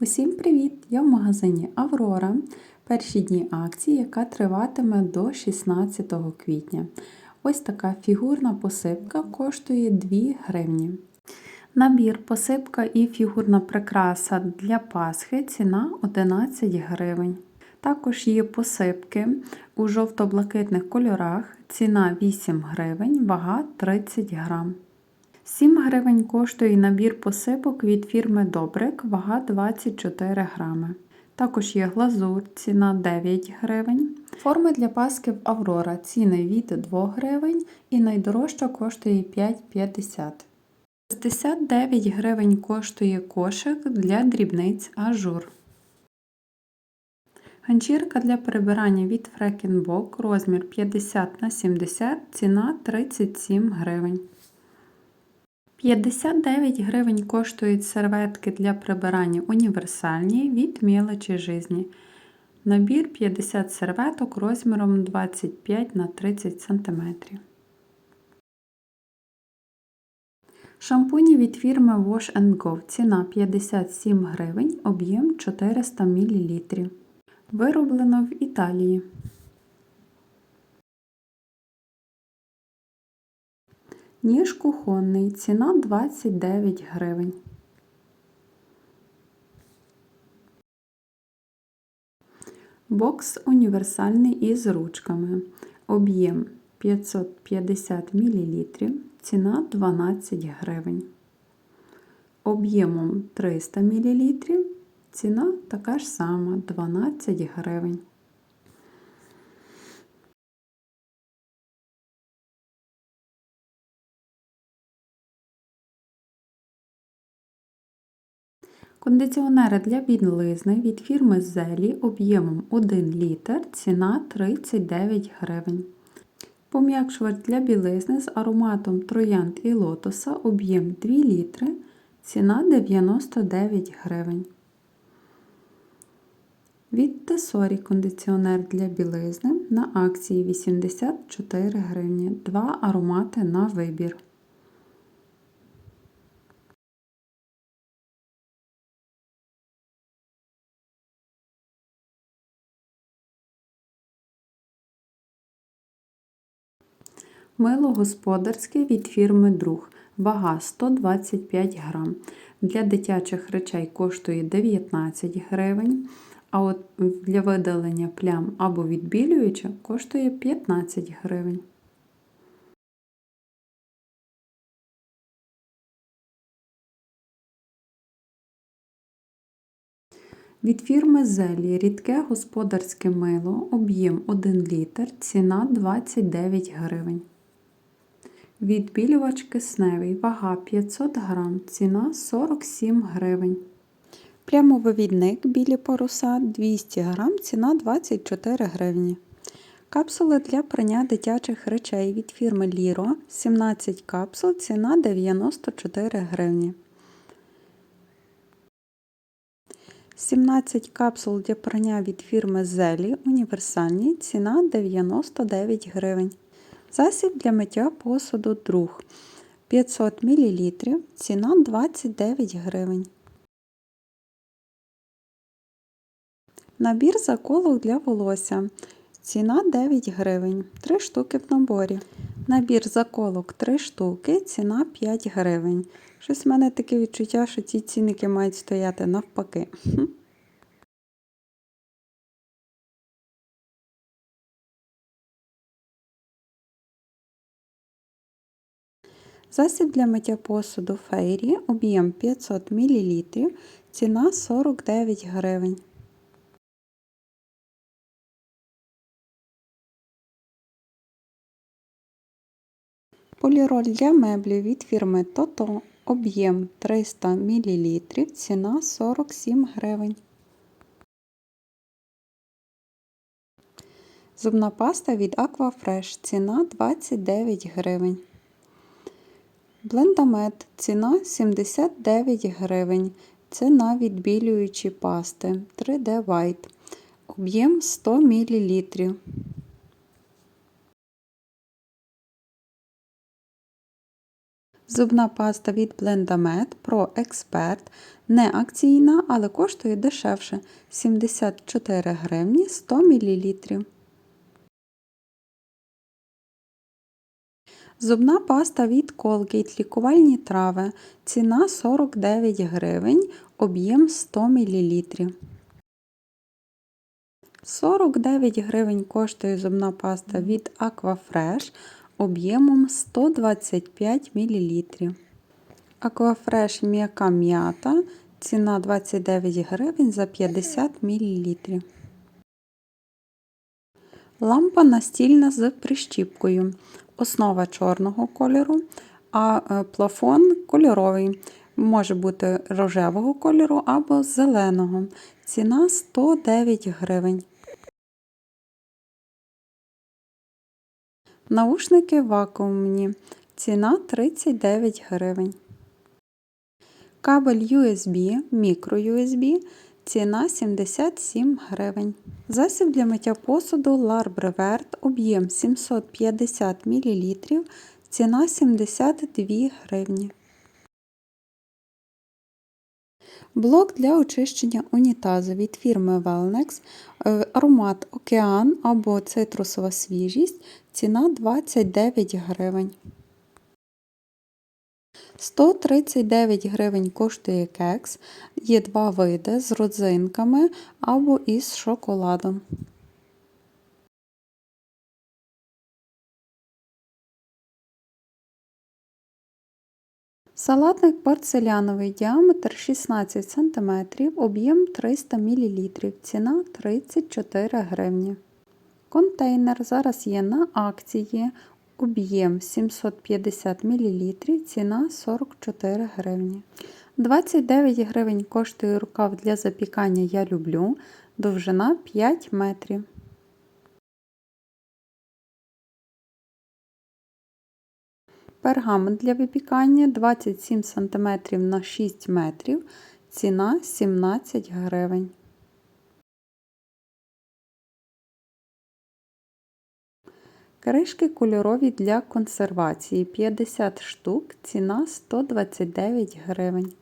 Усім привіт! Я в магазині Аврора. Перші дні акції, яка триватиме до 16 квітня. Ось така фігурна посипка коштує 2 гривні. Набір посипка і фігурна прикраса для Пасхи ціна 11 гривень. Також є посипки у жовто-блакитних кольорах, ціна 8 гривень, вага 30 грам. 7 гривень коштує набір посипок від фірми Добрик, вага 24 грами. Також є глазур, ціна 9 гривень. Форми для паски в Аврора ціни від 2 гривень і найдорожча коштує 5,50. 69 гривень коштує кошик для дрібниць ажур. Ганчірка для прибирання від Фрекенбок розмір 50 на 70, ціна 37 гривень. 59 гривень коштують серветки для прибирання універсальні від мілочі жизні. Набір 50 серветок розміром 25 на 30 см. Шампуні від фірми Wash Go. Ціна 57 гривень, об'єм 400 мл. Вироблено в Італії. Ніж кухонний, ціна 29 гривень. Бокс універсальний із ручками. Об'єм 550 мл, ціна 12 гривень. Об'ємом 300 мл, ціна така ж сама 12 гривень. Кондиціонери для білизни від фірми Зелі об'ємом 1 літр, ціна 39 гривень. Пом'якшувач для білизни з ароматом троянд і лотоса об'єм 2 літри, ціна 99 гривень. Від Тесорі кондиціонер для білизни на акції 84 гривні. Два аромати на вибір. Мило господарське від фірми Друг. Вага 125 грам. Для дитячих речей коштує 19 гривень. А от для видалення плям або відбілююча коштує 15 гривень. Від фірми Зелі рідке господарське мило, об'єм 1 літр, ціна 29 гривень. Відбілювач кисневий, вага 500 грам, ціна 47 гривень. Прямовивідник білі паруса 200 грам, ціна 24 гривні. Капсули для прання дитячих речей від фірми Ліро 17 капсул, ціна 94 гривні. 17 капсул для прання від фірми Зелі універсальні, ціна 99 гривень. Засіб для миття посуду друг 500 мл, ціна 29 гривень. Набір заколок для волосся. Ціна 9 гривень. 3 штуки в наборі. Набір заколок 3 штуки, ціна 5 гривень. Щось в мене таке відчуття, що ці цінники мають стояти навпаки. Засіб для миття посуду фейрі, об'єм 500 мл, ціна 49 гривень. Поліроль для меблів від фірми Тото, об'єм 300 мл, ціна 47 гривень. Зубна паста від Aquafresh, ціна 29 гривень. Блендамет ціна 79 гривень. Це на відбілюючі пасти 3D White. Об'єм 100 мл. – Зубна паста від Blendamed Pro Expert не акційна, але коштує дешевше 74 гривні 100 мл. Зубна паста від Colgate лікувальні трави. Ціна 49 гривень, об'єм 100 мл. 49 гривень коштує зубна паста від Aquafresh об'ємом 125 мл. Aquafresh м'яка м'ята. Ціна 29 гривень за 50 мл. Лампа настільна з прищіпкою. Основа чорного кольору, а е, плафон кольоровий. Може бути рожевого кольору або зеленого. Ціна 109 гривень. Наушники вакуумні. Ціна 39 гривень. Кабель USB, мікро-USB. Ціна 77 гривень. Засіб для миття посуду Larbreверт, об'єм 750 мл. Ціна 72 гривні. Блок для очищення унітазу від фірми Wellnex, е, аромат Океан або цитрусова свіжість. Ціна 29 гривень. 139 гривень коштує кекс. Є два види з родзинками або із шоколадом. Салатник порцеляновий діаметр 16 см, об'єм 300 мл, ціна 34 гривні. Контейнер зараз є на акції. Об'єм 750 мл, ціна 44 гривні. 29 гривень коштує рукав для запікання я люблю. Довжина 5 метрів. Пергамент для випікання 27 см на 6 метрів. Ціна 17 гривень. Кришки кольорові для консервації 50 штук, ціна 129 гривень.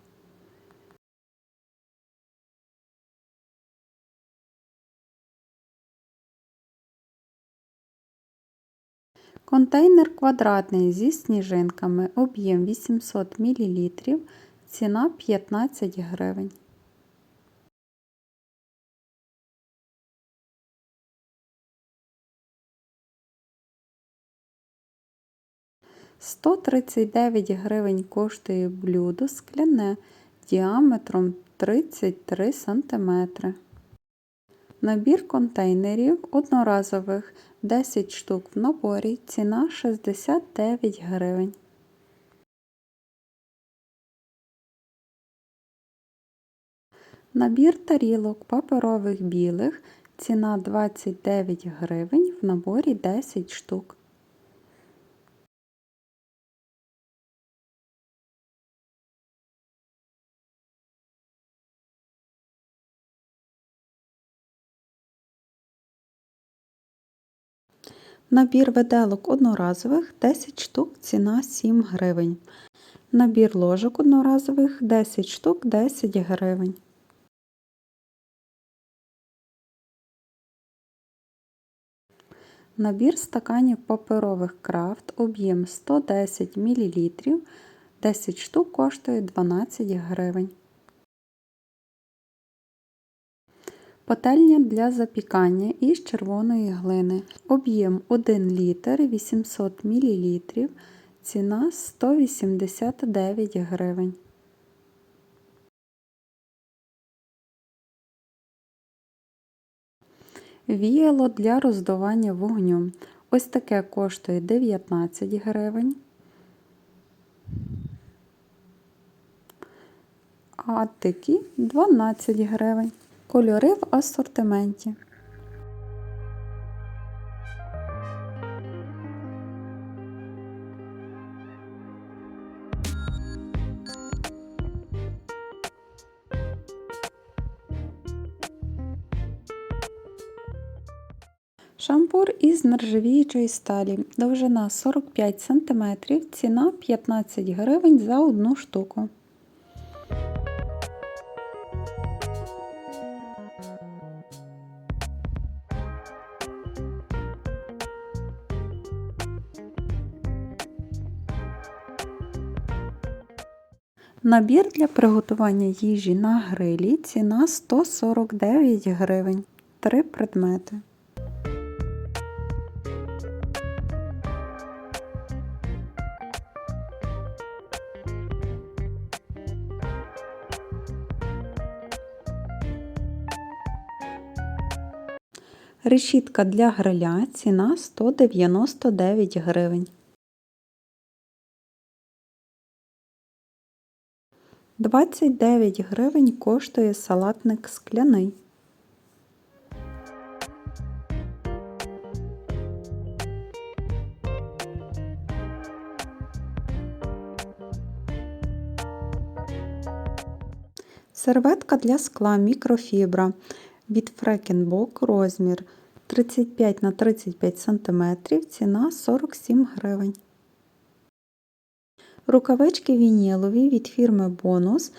Контейнер квадратний зі сніжинками, об'єм 800 мл, ціна 15 гривень. 139 гривень коштує блюдо скляне діаметром 33 см. Набір контейнерів одноразових 10 штук в наборі. Ціна 69 гривень. Набір тарілок паперових білих. Ціна 29 гривень в наборі 10 штук. Набір виделок одноразових 10 штук, ціна 7 гривень. Набір ложок одноразових 10 штук 10 гривень. Набір стаканів паперових крафт об'єм 110 мл. 10 штук коштує 12 гривень. Пательня для запікання із червоної глини. Об'єм 1 літр 800 мл. Ціна 189 гривень. Віяло для роздування вогню. Ось таке коштує 19 гривень. А такі 12 гривень. Кольори в асортименті. Шампур із нержавіючої сталі. Довжина 45 см, ціна 15 гривень за одну штуку. Набір для приготування їжі на грилі ціна 149 гривень. Три предмети. Решітка для гриля ціна 199 гривень. 29 гривень коштує салатник скляний. Серветка для скла мікрофібра від Фрекенбок розмір 35 на 35 см, ціна 47 гривень. Рукавички вінілові від фірми Бонус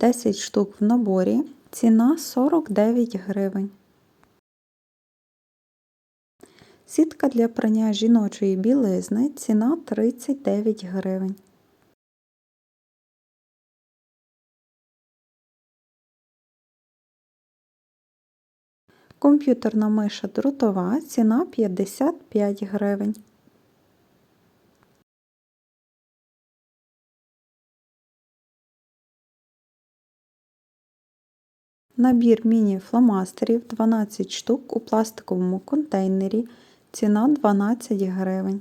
10 штук в наборі. Ціна 49 гривень. Сітка для прання жіночої білизни. Ціна 39 гривень. Комп'ютерна миша дротова. Ціна 55 гривень. Набір міні-фломастерів 12 штук у пластиковому контейнері. Ціна 12 гривень.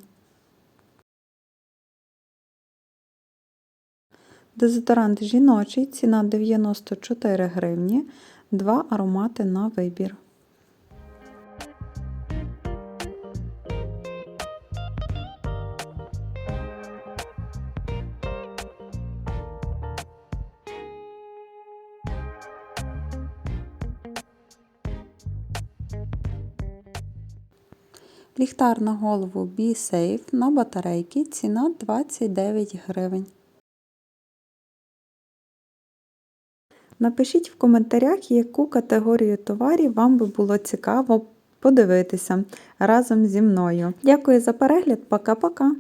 Дезодорант жіночий. Ціна 94 гривні. Два аромати на вибір. Ліхтар на голову B-Safe на батарейки ціна 29 гривень. Напишіть в коментарях, яку категорію товарів вам би було цікаво подивитися разом зі мною. Дякую за перегляд, пока-пока!